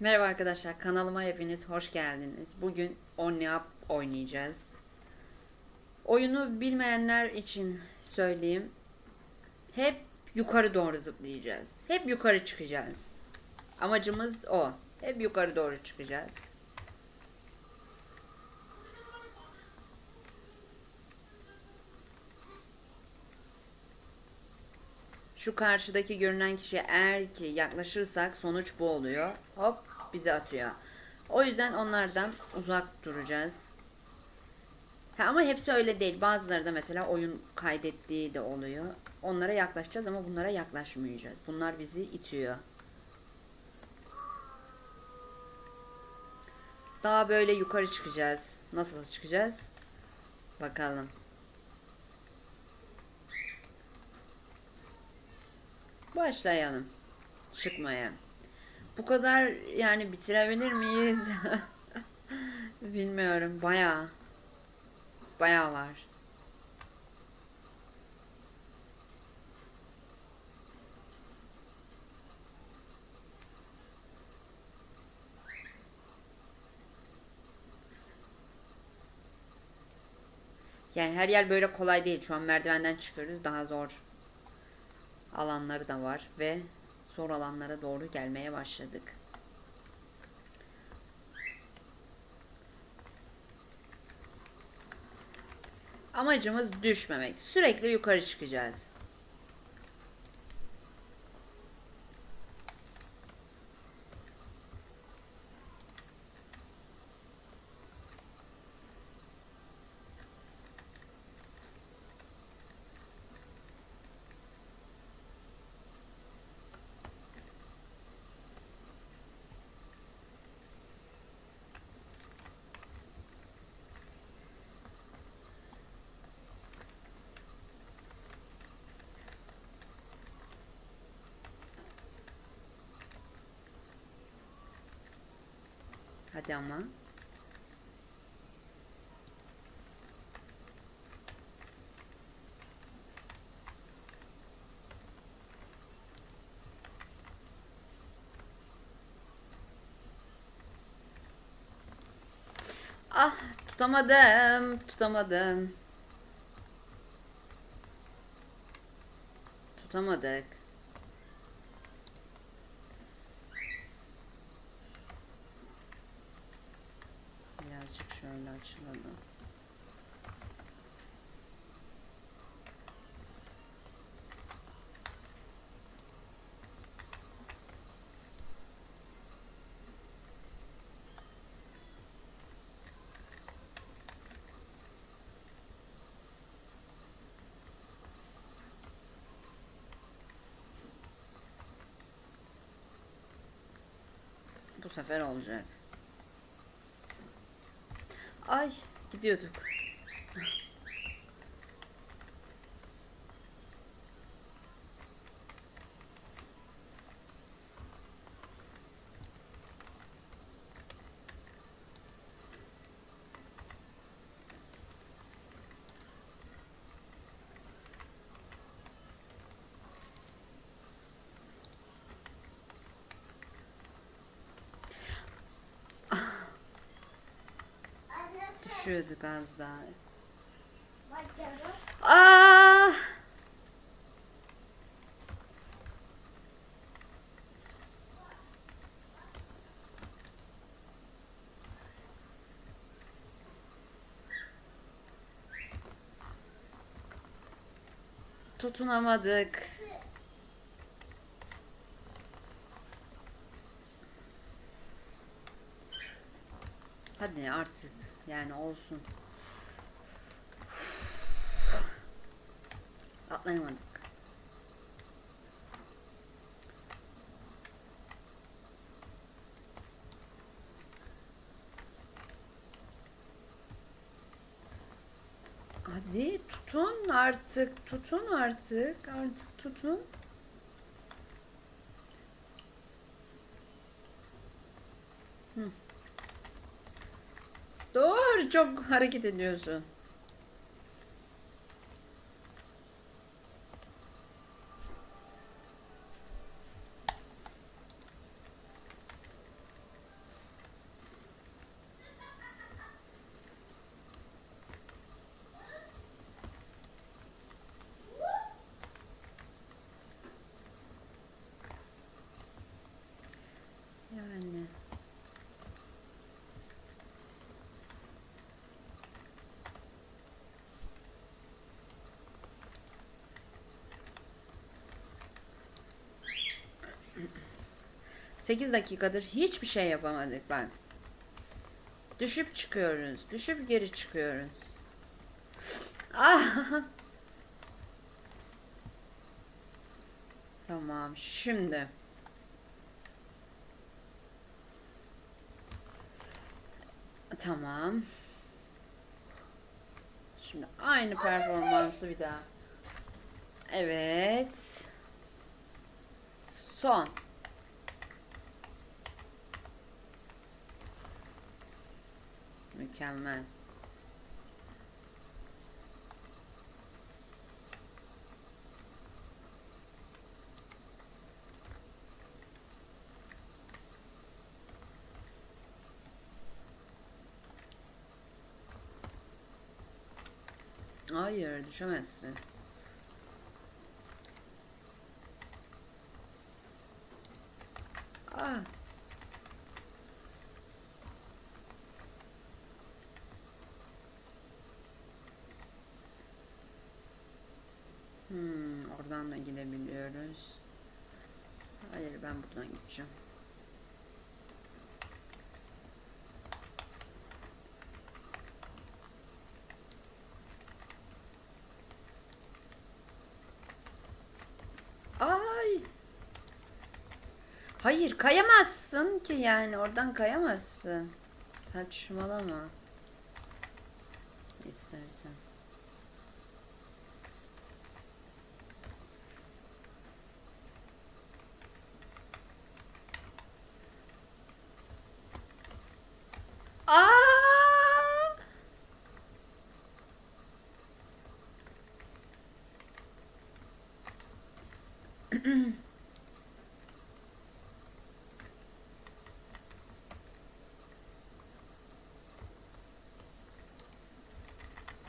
Merhaba arkadaşlar kanalıma hepiniz hoş geldiniz. Bugün Onyap oynayacağız. Oyunu bilmeyenler için söyleyeyim. Hep yukarı doğru zıplayacağız. Hep yukarı çıkacağız. Amacımız o. Hep yukarı doğru çıkacağız. Şu karşıdaki görünen kişiye eğer ki yaklaşırsak sonuç bu oluyor. Hop bizi atıyor. O yüzden onlardan uzak duracağız. Ha, ama hepsi öyle değil. Bazıları da mesela oyun kaydettiği de oluyor. Onlara yaklaşacağız ama bunlara yaklaşmayacağız. Bunlar bizi itiyor. Daha böyle yukarı çıkacağız. Nasıl çıkacağız? Bakalım. Başlayalım. Çıkmaya. Bu kadar yani bitirebilir miyiz? Bilmiyorum. Bayağı. Bayağı var. Yani her yer böyle kolay değil. Şu an merdivenden çıkıyoruz. Daha zor alanları da var ve zor alanlara doğru gelmeye başladık. Amacımız düşmemek. Sürekli yukarı çıkacağız. Hadi ama. Ah tutamadım, tutamadım. Tutamadık. Birazcık şöyle açılalım. Bu sefer olacak. Ay gidiyorduk. Düşüyorduk az daha. Aa! Tutunamadık. Hadi artık yani olsun. Atlayamadık. Hadi tutun artık, tutun artık, artık tutun. Hı. Dur, çok hareket ediyorsun. 8 dakikadır hiçbir şey yapamadık bak. Düşüp çıkıyoruz. Düşüp geri çıkıyoruz. Ah! Tamam şimdi. Tamam. Şimdi aynı performansı bir daha. Evet. Son. Mükemmel. Hayır, düşemezsin. Ah. Hmm, oradan da gidebiliyoruz. Hayır, ben buradan gideceğim. Ay. Hayır kayamazsın ki yani oradan kayamazsın. Saçmalama. İstersen.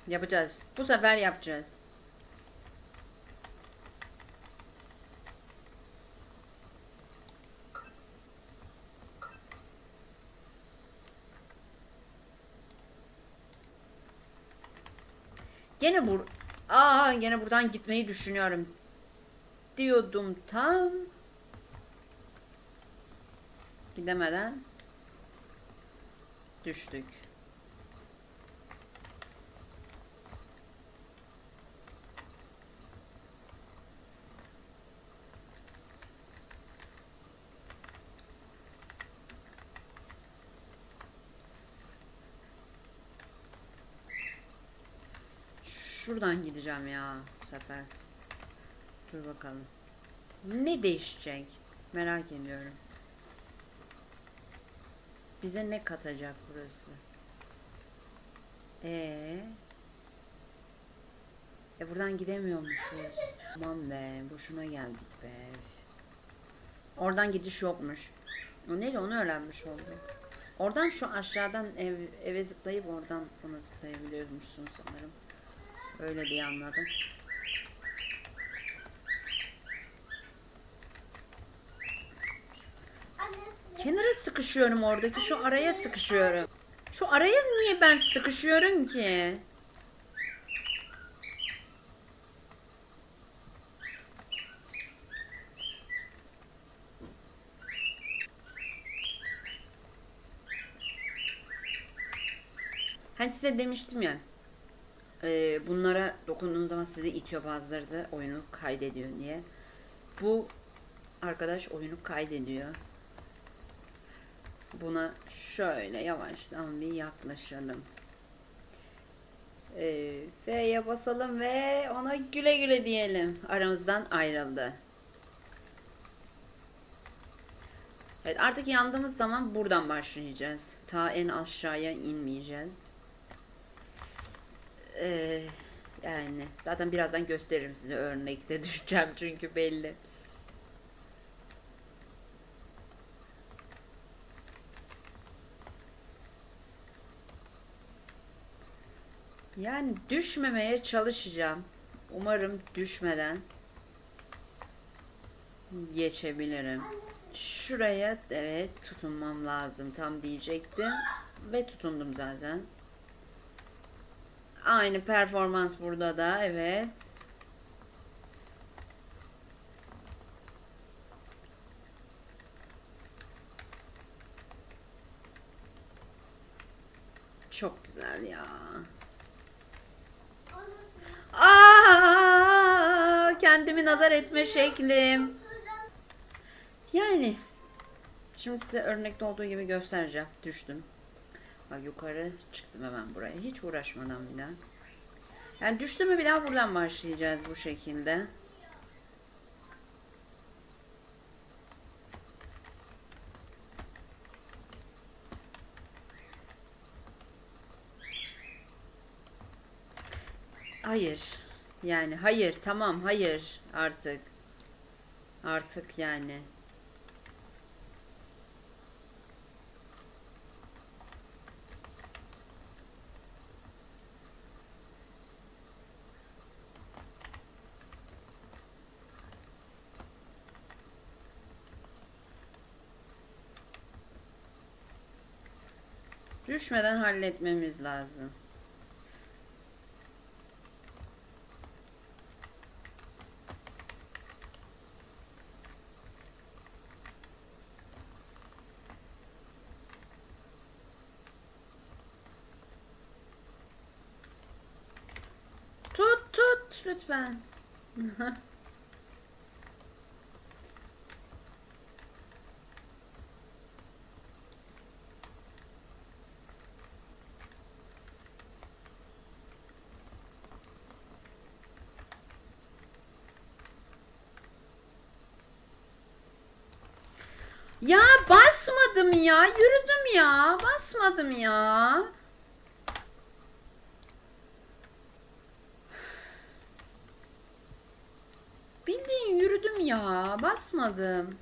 Yapacağız. Bu sefer yapacağız. Gene bur Aa gene buradan gitmeyi düşünüyorum. Diyordum tam. Gidemeden düştük. Şuradan gideceğim ya bu sefer. Dur bakalım. Ne değişecek? Merak ediyorum. Bize ne katacak burası? Ee. E buradan gidemiyormuşuz. Aman be, boşuna geldik be. Oradan gidiş yokmuş. O neydi onu öğrenmiş oldum. Oradan şu aşağıdan ev, eve zıplayıp oradan buna zıplayabiliyormuşsun sanırım. Öyle diye anladım. Kenara sıkışıyorum oradaki. Şu araya sıkışıyorum. Şu araya niye ben sıkışıyorum ki? Hani size demiştim ya. E, bunlara dokunduğunuz zaman sizi itiyor bazıları da oyunu kaydediyor diye. Bu arkadaş oyunu kaydediyor. Buna şöyle yavaştan bir yaklaşalım. Ee, F'ye basalım ve ona güle güle diyelim. Aramızdan ayrıldı. Evet artık yandığımız zaman buradan başlayacağız. Ta en aşağıya inmeyeceğiz. Ee, yani zaten birazdan gösteririm size örnekte düşeceğim çünkü belli. Yani düşmemeye çalışacağım. Umarım düşmeden geçebilirim. Şuraya evet tutunmam lazım tam diyecektim ve tutundum zaten. Aynı performans burada da evet. Çok güzel ya. Aa, kendimi nazar etme şeklim. Yani şimdi size örnekte olduğu gibi göstereceğim. Düştüm. Bak yukarı çıktım hemen buraya. Hiç uğraşmadan bir daha. Yani düştüm mü bir daha buradan başlayacağız bu şekilde. Hayır. Yani hayır tamam hayır artık. Artık yani. Düşmeden halletmemiz lazım. Tut tut lütfen. Ya basmadım ya. Yürüdüm ya. Basmadım ya. Bildiğin yürüdüm ya. Basmadım.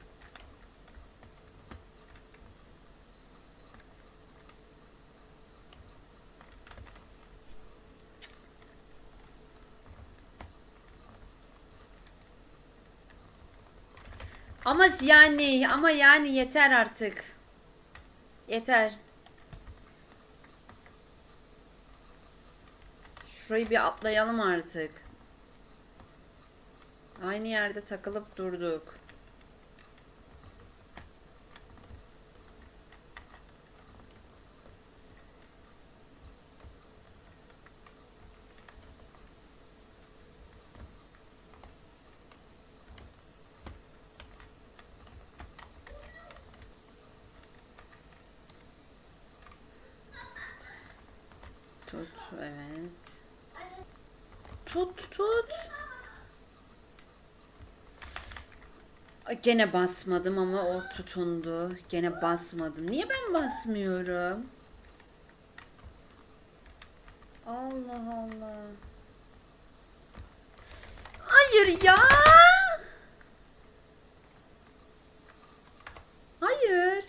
Ama yani ama yani yeter artık. Yeter. Şurayı bir atlayalım artık. Aynı yerde takılıp durduk. Tut, evet. Tut, tut. Gene basmadım ama o tutundu. Gene basmadım. Niye ben basmıyorum? Allah Allah. Hayır ya. Hayır.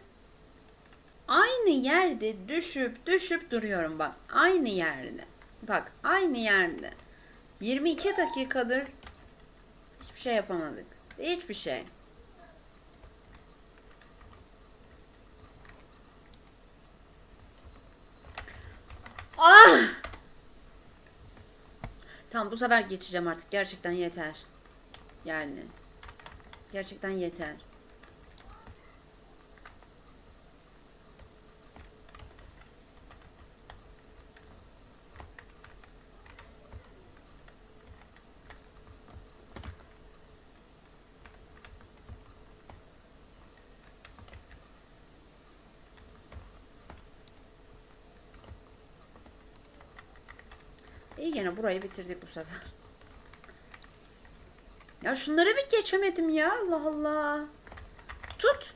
Aynı yerde düşüp düşüp duruyorum bak. Aynı yerde. Bak aynı yerde. 22 dakikadır hiçbir şey yapamadık. Hiçbir şey. Ah! Tamam bu sefer geçeceğim artık. Gerçekten yeter. Yani. Gerçekten yeter. İyi gene burayı bitirdik bu sefer. Ya şunları bir geçemedim ya. Allah Allah. Tut.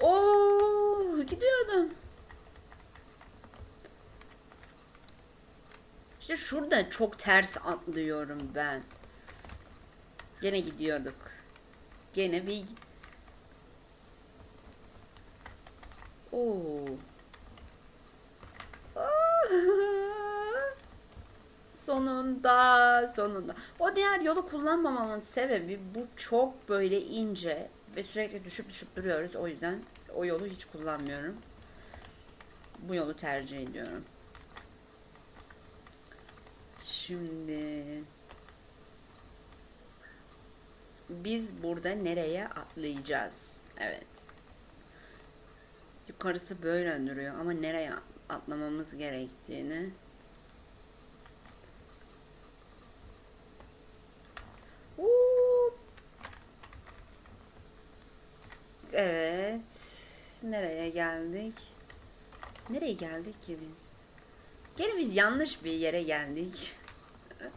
Oo, gidiyordum. İşte şurada çok ters atlıyorum ben. Gene gidiyorduk. Gene bir Oo. Sonunda, sonunda. O diğer yolu kullanmamamın sebebi bu çok böyle ince ve sürekli düşüp düşüp duruyoruz. O yüzden o yolu hiç kullanmıyorum. Bu yolu tercih ediyorum. Şimdi biz burada nereye atlayacağız? Evet. Yukarısı böyle duruyor ama nereye atlamamız gerektiğini. Evet. Nereye geldik? Nereye geldik ki biz? Gene biz yanlış bir yere geldik.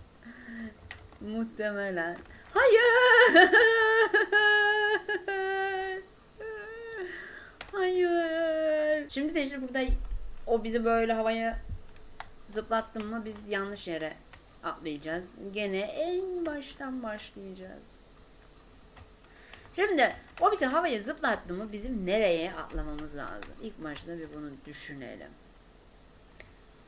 Muhtemelen. Hayır. Hayır. Şimdi de işte burada o bizi böyle havaya zıplattın mı biz yanlış yere atlayacağız. Gene en baştan başlayacağız. Şimdi o bizi havaya zıplattı mı bizim nereye atlamamız lazım? İlk başta bir bunu düşünelim.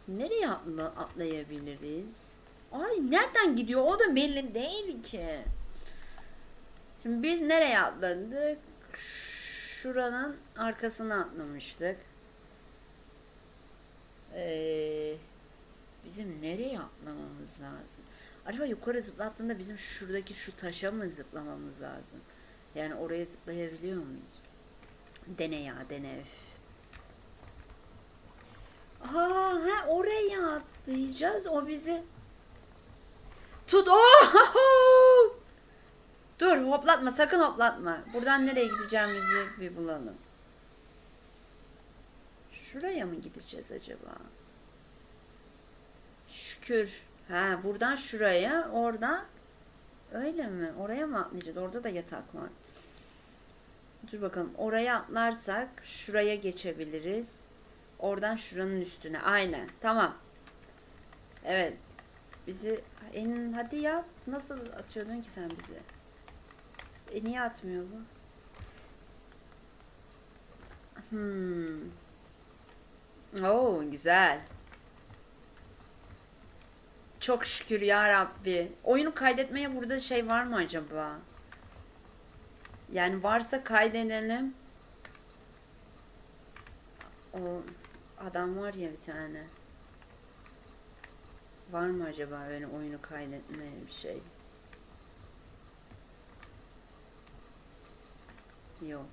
Nereye atla, atlayabiliriz? Ay nereden gidiyor o da belli değil ki. Şimdi biz nereye atladık? Şuranın arkasına atlamıştık. Ee, bizim nereye atlamamız lazım? Acaba yukarı zıplattığında bizim şuradaki şu taşa mı zıplamamız lazım? Yani oraya zıplayabiliyor muyuz? Dene ya dene. Aa, ha oraya atlayacağız. O bizi tut. Oh! Dur hoplatma sakın hoplatma. Buradan nereye gideceğimizi bir bulalım. Şuraya mı gideceğiz acaba? Şükür. Ha buradan şuraya, oradan öyle mi? Oraya mı atlayacağız? Orada da yatak var. Dur bakalım. Oraya atlarsak şuraya geçebiliriz. Oradan şuranın üstüne. Aynen. Tamam. Evet. Bizi en hadi yap. Nasıl atıyordun ki sen bizi? E niye atmıyor bu? Hmm. Oo güzel. Çok şükür ya Rabbi. Oyunu kaydetmeye burada şey var mı acaba? Yani varsa kaydedelim. O adam var ya bir tane. Var mı acaba öyle oyunu kaydetmeye bir şey? Yok.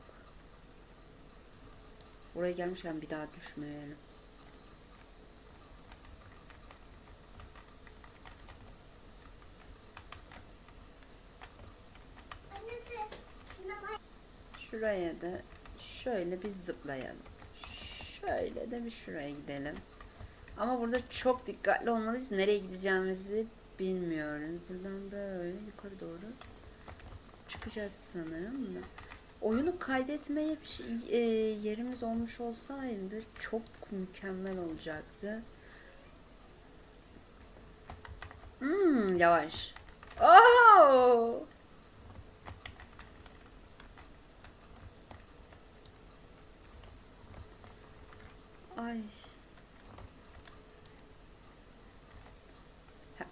Buraya gelmişken bir daha düşmeyelim. Şuraya da şöyle bir zıplayalım. Şöyle de bir şuraya gidelim. Ama burada çok dikkatli olmalıyız. Nereye gideceğimizi bilmiyoruz. Buradan böyle yukarı doğru çıkacağız sanırım da. Oyunu kaydetmeye bir şey, e, yerimiz olmuş olsaydı çok mükemmel olacaktı. Hmm, yavaş. Oh! Ay.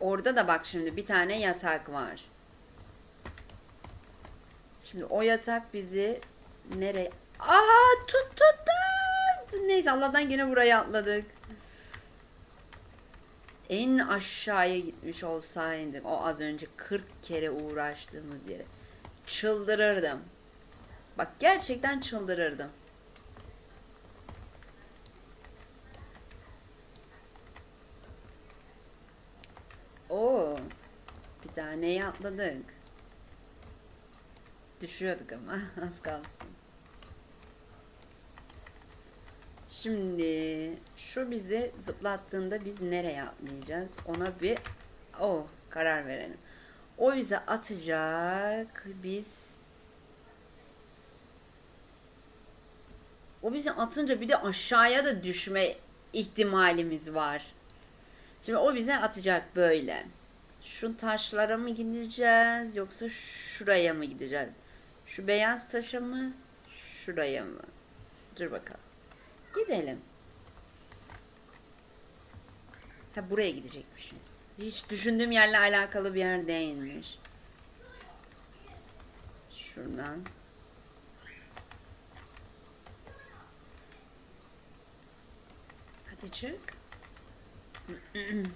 Orada da bak şimdi bir tane yatak var. Şimdi o yatak bizi nereye? Aha tut tut tut. Neyse Allah'tan yine buraya atladık. En aşağıya gitmiş olsaydık o az önce 40 kere uğraştığımız yere çıldırırdım. Bak gerçekten çıldırırdım. Oo. Bir taneye atladık. Düşüyorduk ama az kalsın. Şimdi şu bizi zıplattığında biz nereye atlayacağız? Ona bir o karar verelim. O bize atacak. Biz O bizi atınca bir de aşağıya da düşme ihtimalimiz var. Şimdi o bize atacak böyle. Şu taşlara mı gideceğiz yoksa şuraya mı gideceğiz? Şu beyaz taşa mı? Şuraya mı? Dur bakalım. Gidelim. Ha buraya gidecekmişiz. Hiç düşündüğüm yerle alakalı bir yer değilmiş. Şuradan. Hadi çık.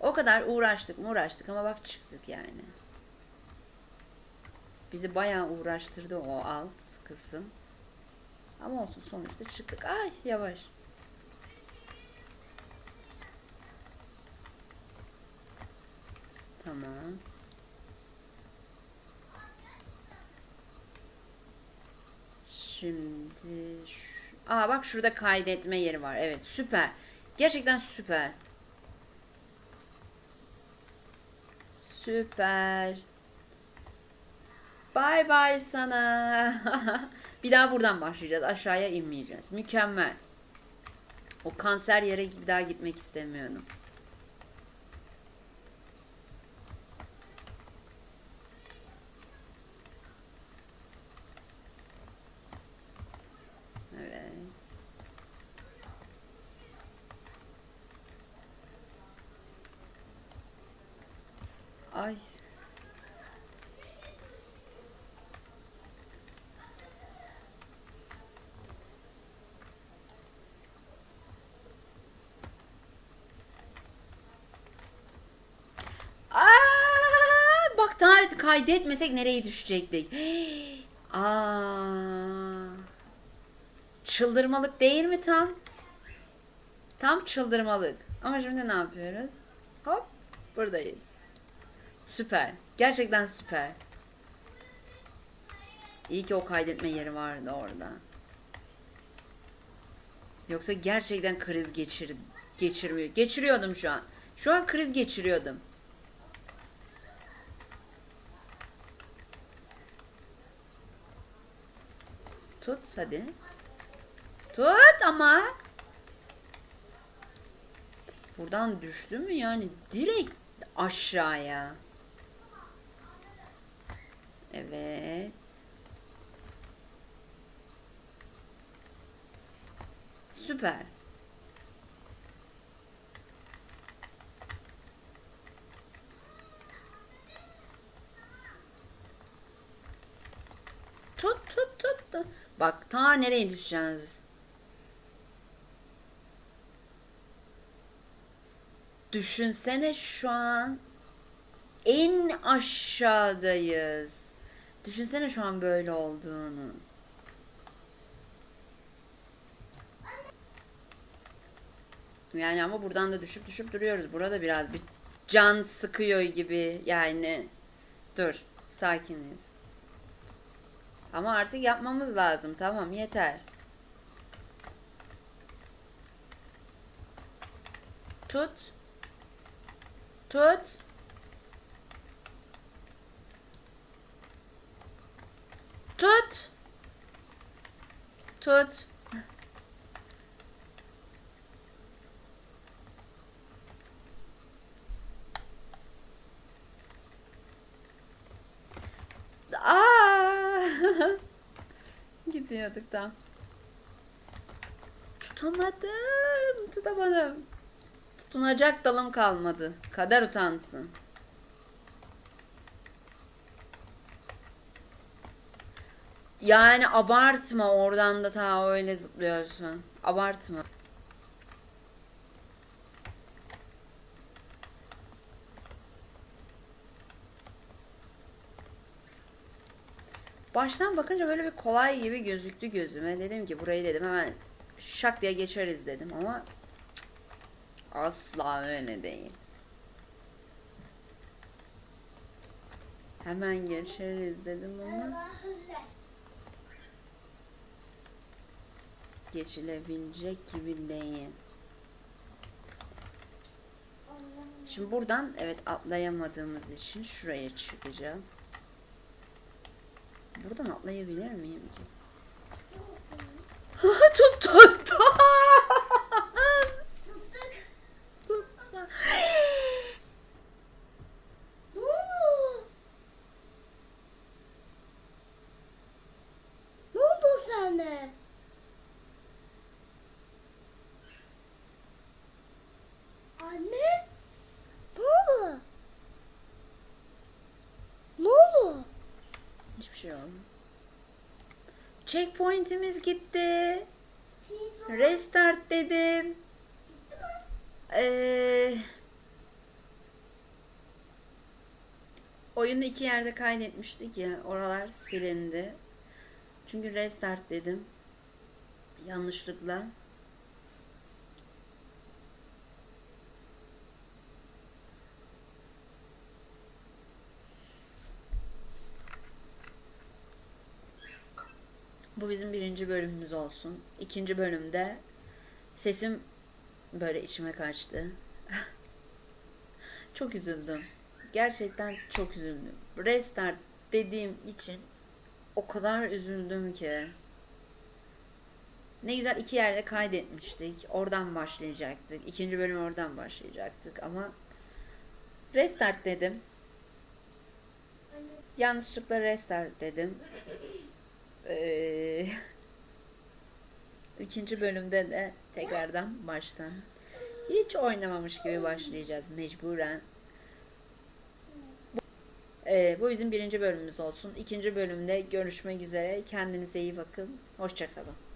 O kadar uğraştık uğraştık ama bak çıktık yani. Bizi bayağı uğraştırdı o alt kısım. Ama olsun sonuçta çıktık. Ay yavaş. Tamam. Şimdi şu... Aa bak şurada kaydetme yeri var. Evet süper. Gerçekten süper. Süper. Bay bay sana. bir daha buradan başlayacağız. Aşağıya inmeyeceğiz. Mükemmel. O kanser yere bir daha gitmek istemiyordum. Evet. Ay. Aa, bak daha kaydetmesek nereye düşecektik? Aa. Çıldırmalık değil mi tam? Tam çıldırmalık. Ama şimdi ne yapıyoruz? Hop buradayız. Süper. Gerçekten süper. İyi ki o kaydetme yeri vardı orada. Yoksa gerçekten kriz geçir geçirmiyor. Geçiriyordum şu an. Şu an kriz geçiriyordum. Tut hadi. Tut ama. Buradan düştü mü yani direkt aşağıya. Evet. Süper. Tut tut tut. tut. Bak ta nereye düşeceğiz? Düşünsene şu an en aşağıdayız. Düşünsene şu an böyle olduğunu. Yani ama buradan da düşüp düşüp duruyoruz. Burada biraz bir can sıkıyor gibi yani. Dur, sakiniz. Ama artık yapmamız lazım. Tamam, yeter. Tut. Tut. Tut. Tut. Aa! Gidiyorduk tam. Tutamadım. Tutamadım. Tutunacak dalım kalmadı. Kader utansın. Yani abartma oradan da ta öyle zıplıyorsun. Abartma. Baştan bakınca böyle bir kolay gibi gözüktü gözüme. Dedim ki burayı dedim hemen şak diye geçeriz dedim ama asla öyle değil. Hemen geçeriz dedim ama geçilebilecek gibi değil. Şimdi buradan evet atlayamadığımız için şuraya çıkacağım. Buradan atlayabilir miyim tut tut tut. Tuttuk. Tutsa. Ne oldu? Ne oldu sana? Anne? Ne oldu? Ne oldu? Olmadı. Checkpoint'imiz gitti. Restart dedim. Ee, oyunu iki yerde kaydetmiştik ya. Oralar silindi. Çünkü restart dedim. Yanlışlıkla. Bu bizim birinci bölümümüz olsun. İkinci bölümde sesim böyle içime kaçtı. çok üzüldüm. Gerçekten çok üzüldüm. Restart dediğim için o kadar üzüldüm ki. Ne güzel iki yerde kaydetmiştik. Oradan başlayacaktık. İkinci bölüm oradan başlayacaktık ama restart dedim. Yanlışlıkla restart dedim. Ee, ikinci bölümde de tekrardan baştan hiç oynamamış gibi başlayacağız mecburen. Ee, bu bizim birinci bölümümüz olsun. İkinci bölümde görüşmek üzere. Kendinize iyi bakın. Hoşçakalın.